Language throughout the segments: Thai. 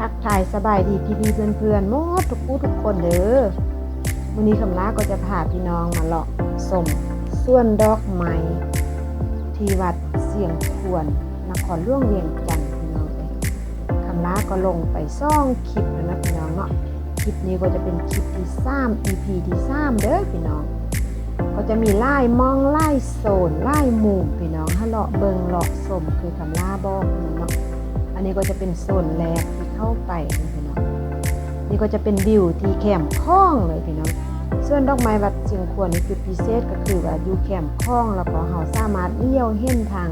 ทักทายสบายดีพี่พี่เพื่อนๆหมดทุกผู้ทุกคนเด้อวันนี้คำลาก็จะพาพี่น้องมาเลาะสมส่วนดอกไม้ที่วัดเสียงควรนครล่วงเวียงจันทน์พี่น้องเอ้ยคำลาก็ลงไปซ่องคลิปแล้วนะพี่น้องเนาะคลิปนี้ก็จะเป็นคลิปที่3 EP ที่3เด้อพี่น้อง ก็จะมีไล่มองไล่โซนไล่มุมพี่น้องถ้าเลาะเบิงเลาะสมคือคำลาบอกพี่น้องเนาะอันนี้ก็จะเป็นโซนแรกที่ เข้าไปนะพี่น้องนี่ก็จะเป็นวิวที่แคมป์คลองเลยพี่น้องส่วนดอกไม้วัดเชียงควรนี่คือพิเศษก็คือว่าอยู่แคมป์คลองแล้วก็เฮาสามารถเลี้ยวเห็นทาง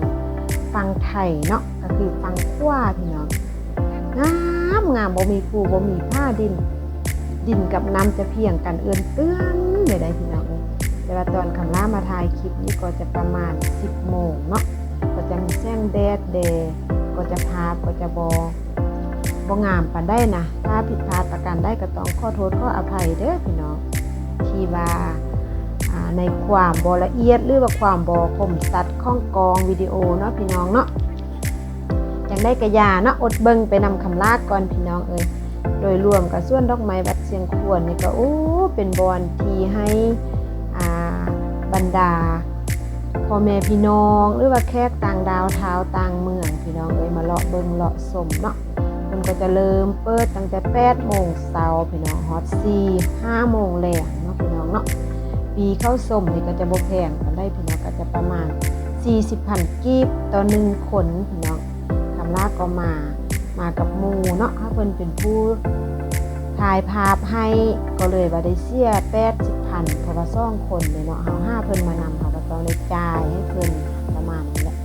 ฝั่งไทยเนาะก็คือฝั่งขวาพี่น้องงามงามบ่มีปูบ่มีผ้าดิน ดินกับน้ำจะเพียงกันเอื้อนเตื้อนไม่ได้พี่น้องเอ้ยแต่ว่าตอนคำล่ามาถ่ายคลิปนี้ก็จะประมาณ 10โมงเนาะก็จะมีแสงแดดแดก็จะภาก็จะบอ บงามปานได้นะ ถ้าผิดพลาดประการได้ก็ต้องขอโทษขออภัยเด้อพี่น้องที่ว่าในความบละเอียดหรือว่าความบอคมสัดข้องกองวิดีโอเนาะพี่น้องเนาะอย่างได้กระยาเนาะอดเบิงไปนำคำลากก่อนพี่น้องเอ้ยโดยรวมกับส่วนดอกไม้วัดเชียงควรนี่ก็โอ้เป็นบอนที่ให้อ่าบรรดาพ่อแม่พี่น้อง หรือว่าแขกต่างดาวเท้าต่างเมืองพี่น้องเอ้ยมาเลาะเบิงเลาะสมเนาะ นก็จะเริ่มเปิดตั้งแต่8โมงเช้าพี่น้องฮอต4 5โมงแลงเนาะพี่น้องเนาะปีเข้าสมนี่ก็จะบ่แพงกันได้พี่น้องก็จะประมาณ 40พันกีบต่อหนึ่งคนพี่น้องคำลาก็มามากับหมูเนาะถ้าเพิ่นเป็นผู้ถ่ายภาพให้ก็เลยว่าได้เสีย80พันเพราะว่าซ่องคนเลยเนาะเฮาห้าเพิ่นมานำเฮาก็ต้องได้จ่ายให้เพิ่นประมาณนี้แหละ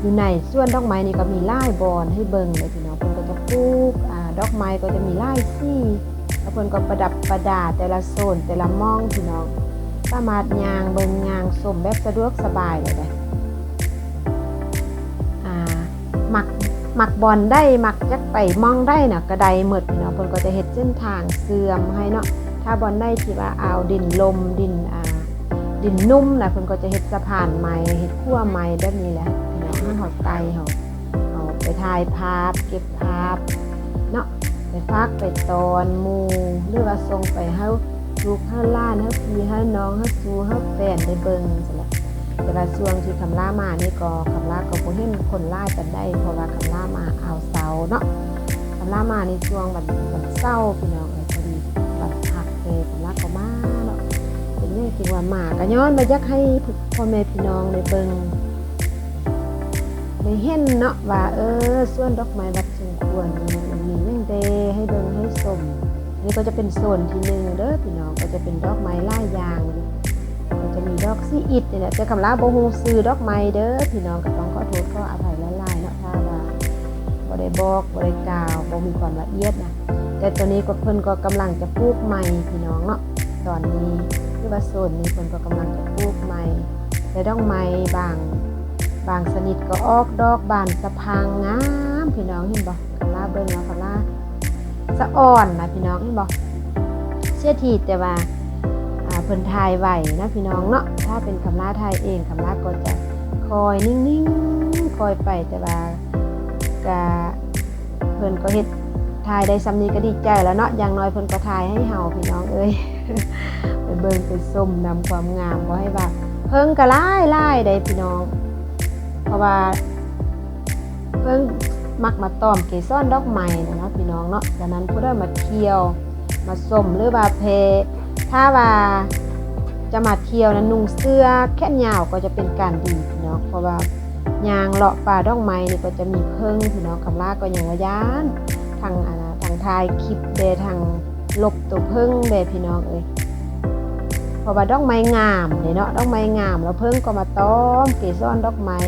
อยู่ในส่วนดอกไม้นี่ก็มีลายบอนให้เบิ่งเลยพี่น้องเพิ่น ปลูกอดอกไม้ก็จะมีลายสีแล้วเพิ่นก็ประดับประดาแต่ละโซนแต่ละมองพี่น้องสามารถยางเบิงยางสมแบบสะดวกสบายเลยได้หมักหมักบอลได้หมักจักไปมองได้นะกระไดหมดพี่น้องเพิ่นก็จะเฮ็ดเส้นทางเสื่อมให้เนาะถ้าบอลได้ที่ว่าเอาดินลมดินอ่าดินนุ่มนะเพิ่นก็จะเฮ็ดสะพานใหม่เฮ็ดขั้วใหม่แบบนี้แหละพี่น้องห้เฮาไกลเฮาเอาไป ถ่ายภาพ เก็บภาพเนาะไปฟักไปตอนมูหรือว่าส่งไปเฮาลูกห้าล้านห้าพี่ห้าน้องห้าซูห้าแฟนได้เบิ่งสิละแต่ละช่วงที่คำล่ามานี่ก็คำล่าก็บ่เห็นคนล่ากันได้ เพราะว่าคำล่ามาเอาเสาเนาะคำล่ามาในช่วงวันวันเสาร์พี่น้องเอ้ยพอดีวันพักเอยคำล่าก็มาเนาะเป็นเรื่องที่ว่ามาก็ย้อนมาอยากให้พ่อแม่พี่น้องได้เบิ่ง ได้เห็นเนาะว่าเออส่วนดอกไม้วัดสมควรมีมีหยังเดให้เบิ่งให้ชมนี่ก็จะเป็นโซนที่หนึ่งเด้อพี่น้องก็จะเป็นดอกไม้ล่ายยางก็จะมีดอกซีอิดเนี่แหละคำลาโบฮูซื้อดอกไม้เด้อพี่น้องก็ต้องขอโทษขออภัยหลายๆเนาะถ้าว่าบ่ได้บอกบ่ได้กล่าวบ่มีความละเอียดนะแต่ตัวนี้ก็เพิ่นก็กำลังจะปลูกใหม่พี่น้องเนาะตอนนี้ที่ว่าโซนนี้เพิ่นก็กำลังจะปลูกใหม่แต่ดอกไม้บาง บางชนิดก็ออกดอกบานสะพังงามพี่น้องเห็นบ่คำลาเบิ่งเนาะคำลาสะอ่อนนะพี่น้องเห็นบอกเชื่อทีแต่ว่าเพิ่นทายไหวนะพี่น้องเนาะถ้าเป็นคำล่าทายเองคำล่าก็จะคอยนิ่งๆคอยไปแต่ว่ากะเพิ่นก็เฮ็ดทายได้ซ้ำนี้ก็ดีใจแล้วเนาะอย่างน้อยเพิ่นก็ทายให้เฮาพี่น้องเอ้ยไปเบิ่งไปส้มนำความงามบ่ให้ว่าเพิ่งก็หลายหลายได้พี่น้อง ราะว่าเพิ่งมักมาต้อมเกสรดอกไม้นะเนาะพี่น้องเนาะดังนั้นผู้ได้มาเที่ยว มาสมหรือว่าเพถ้าว่าจะมาเที่ยวนะนุ่งเสื้อแค่ยาวก็จะเป็นการดีพี่น้องเพราะว่ายางเลาะป่าดอกไม้นี่ก็จะมีเพิ่งพี่น้องคำลาก็ย่างว่ายานทางอ่าทางทายคลิปเดทางลบตัวเพิ่งเดพี่น้องเอ้ยเพราะว่าดอกไม้งามเนี่ยเนาะดอกไม้งาม แล้วเพิ่งก็มาต้อมเกสรดอกไม้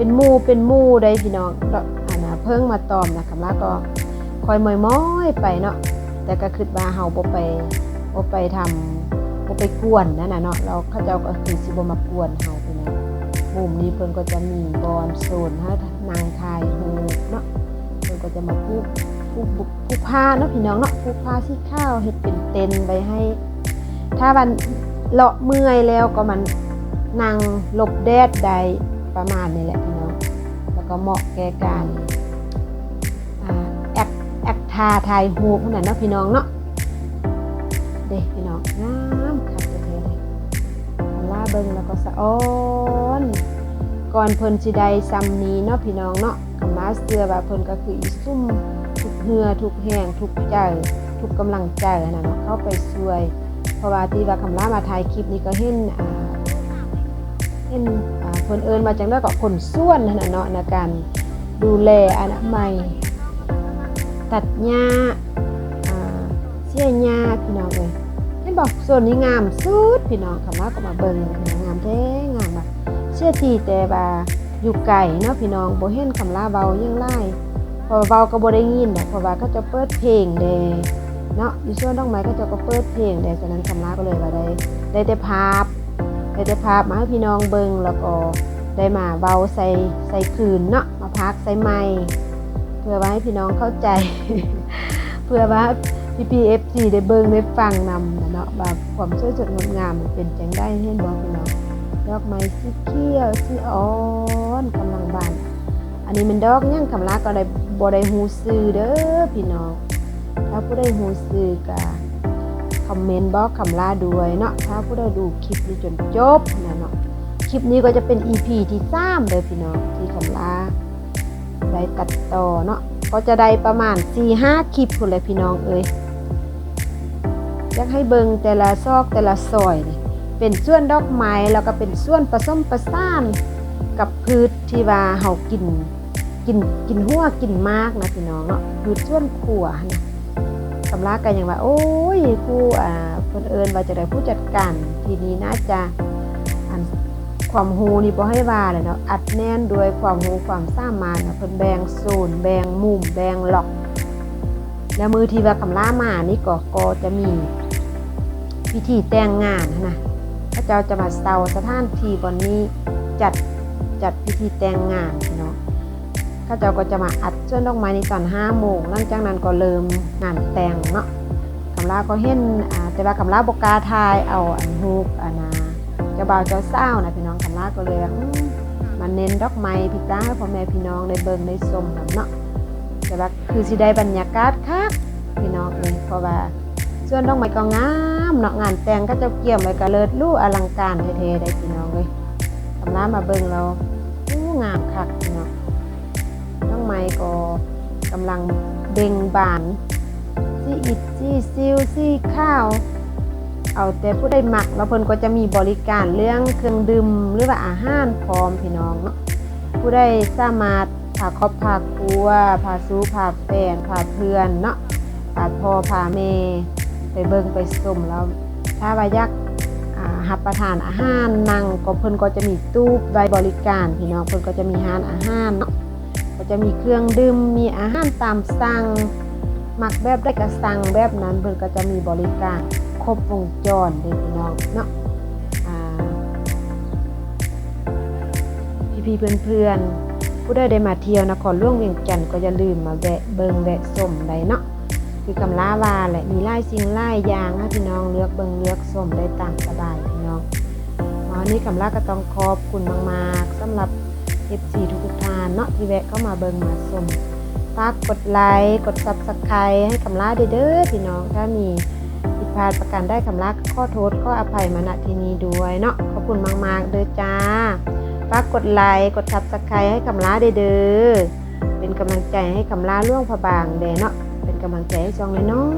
เป็นมู่เป็นมู่ได้พี่น้องดอกอันนะเพิ่งมาตอมนะคำลาก็คอยมอยม้อยไปเนาะแต่ก็คิดว่าเฮาบ่ไปบ่ไปทำบ่ไปกวนนั่นน่ะเนาะเราเขาเจ้าก็คือสิบ่มากวนเฮาไปนะมุมนี้เพิ่นก็จะมีบอนโซนให้นางทายฮูเนาะเพิ่นก็จะมาพูกพูกพูกผ้าเนาะพี่น้องเนาะพูกผ้าสีข้าวเฮ็ดเป็นเต็นไว้ให้ ถ้าวันเลาะเมื่อยแล้วก็มันนั่งหลบแดดได้ ประมาณนี้แหละพี่น้องแล้วก็เหมาะแก่การแอคแอคทาถ่ายรูปนั่นเนาะพี่น้องเนาะเด็กพี่น้องงามคักแท้ๆเลยคำลาเบิงแล้วก็สะอ้อนก่อนเพิ่นสิได้ซ้ำนี้เนาะพี่น้องเนาะคำลาเสือว่าเพิ่นก็คืออีซุ่มทุกเหือทุกแห่งทุกใจทุกกำลังใจนั่นน่ะเนาะเข้าไปช่วย เพราะว่าที่ว่าคำลามาถ่ายคลิปนี้ก็เห็นอ่าเห็นอ่า พิ่นเอินมาจังได๋ก็คนส่วนนั่นน่ะเนาะในการดูแลอนามัยตัดหญ้าเสียหญ้าพี่น้องเอ้ยเห็นบอกส่วนนี้งามสุดพี่น้องคำว่าก็มาเบิ่งพี่น้องามแท้งามแบบเชื่อทีแต่ว่าอยู่ไกลเนาะพี่น้องบ่เห็นคำลาเบายังไล่พอเบาก็บ่ได้ยินเพราะว่าเขาจะเปิดเพลงเด้เนาะอยู่ช่วงดอกไม้ก็จะก็เปิดเพลงเด้ฉะนั้นคำลาก็เลยว่าได้ได้แต่ภาพ ได้ภาพมาให้พี่น้องเบิงแล้วก็ได้มาเบาใส่ใส่คืนเนาะมาพักใส่ไม้เพื่อว่าให้พี่น้องเข้าใจ เพื่อว่าพี่พีเอฟซีได้เบิงได้ฟังนำนะเนาะแบบความสวยสดงดงามเป็นจังได้เห็นบอกพี่น้องดอกไม้สีเขียวสีอ่อนกำลังบานอันนี้มันดอกยังคำลาก็ได้บ่ได้ฮู้ซื้อเด้อพี่น้องถ้าผู้ใดฮู้ซื้อก็ คอมเมนต์บอกคำลาด้วยเนาะถ้าผู้ใดดูคลิปนี้จนจบนะเนาะคลิปนี้ก็จะเป็น EP ที่3เด้อพี่น้องที่คำลาได้ตัดต่อเนาะก็จะได้ประมาณ 4-5 คลิปพุ่นเลยพี่น้องเอ้ยอยากให้เบิงแต่ละซอกแต่ละซอยนี่เป็นส่วนดอกไม้แล้วก็เป็นส่วนผสมประสานกับพืชที่ว่าเฮากินกินกินหัวกินมากนะพี่น้องเนาะพืชส่วนขัวนะ สำลักกันอย่างว่า โอ้ยผู้อ่าเพิ่นเอิญว่าจะได้ผู้จัดการทีนี้น่าจะอันความฮูนี่บ่ให้ว่าเลยเนาะอัดแน่นด้วยความฮูความสามารถนะเพิ่นแบ่งโซนแบ่งมุมแบ่งล็อก แล้วมือที่ว่าคำล่ามานี่ก็ก็จะมีพิธีแต่งงานนะพระเจ้าจะมาเซาสถานที่บนนี้จัดจัดพิธีแต่งงาน ข้าเจ้าก็จะมาอัดเชิญดอกไม้ในตอน5โมงหลังจากนั้นก็เริ่มงานแต่งเนาะคำลาก็เห็นแต่ว่าคำลาบกาทายเอาอันฮูกอันนาเจ้าบ่าวเจ้าสาวนะพี่น้องคำลาก็เลยว่าเน้นดอกไม้พี่จ้าให้พ่อแม่พี่น้องได้เบิ่งได้ชมกันเนาะแต่ว่าคือสิได้บรรยากาศคักพี่น้องเลยเพราะว่าส่วนดอกไม้ก็งามเนาะงานแต่งก็จะเกี่ยมไว้ก็เลิศลู่อลังการเท่ๆได้พี่น้องเลยคำลามาเบิ่งเราอู้งามคักพี่น้อง กไม้ก็กำลังเบ่งบานสีอิดสีซิวสีข้าว เอาแต่ผู้ใดหมักแล้วเพิ่นก็จะมีบริการเรื่องเครื่องดื่มหรือว่าอาหารพร้อมพี่น้องเนาะผู้ใดสามารถพาครอบพาครัวพาสู้พาแฟนพาเพื่อนเนาะพาพ่อพาแม่ไปเบิ่งไปชมแล้วถ้าว่ายากอ่ารับประทานอาหารนั่งก็เพิ่นก็จะมีตู้ไว้บริการพี่น้องเพิ่นก็จะมีร้านอาหารเนาะ ก็จะมีเครื่องดื่ม มีอาหารตามสั่ง มักแบบได้ก็สั่งแบบนั้นเพิ่นก็จะมีบริการครบวงจรเด็กพี่น้องเนาะอ่าพี่ๆเพื่อนๆ ผู้ใดได้มาเที่ยวนครหลวงเวียงจันทน์ก็อย่าลืมมาแวะเบิงแวะชมได้เนาะคือกำลาวาแหละมีหลายสิ่งหลายอย่างให้พี่น้องเลือกเบิงเลือกชมได้ตามสบายพี่น้องวันนี้กำลาก็ต้องขอบคุณมากๆสำหรับ FC ทุกๆท่านเนาะที่แวะเข้ามาเบิงมาชมฝากกดไลค์กด Subscribe ให้กำลาเด้อพี่น้องถ้ามีผิดพลาดประการได้คำรักข้อโทษข้ออภัยมาณที่นี้ด้วยเนาะขอบคุณมากๆเด้อจ้าฝากกดไลค์กดทับสไครให้คำลาเด้อเด้อเป็นกำลังใจให้คำลาล่วงพระบางเด้เนาะเป็นกำลังใจให้จองเลยเนาะ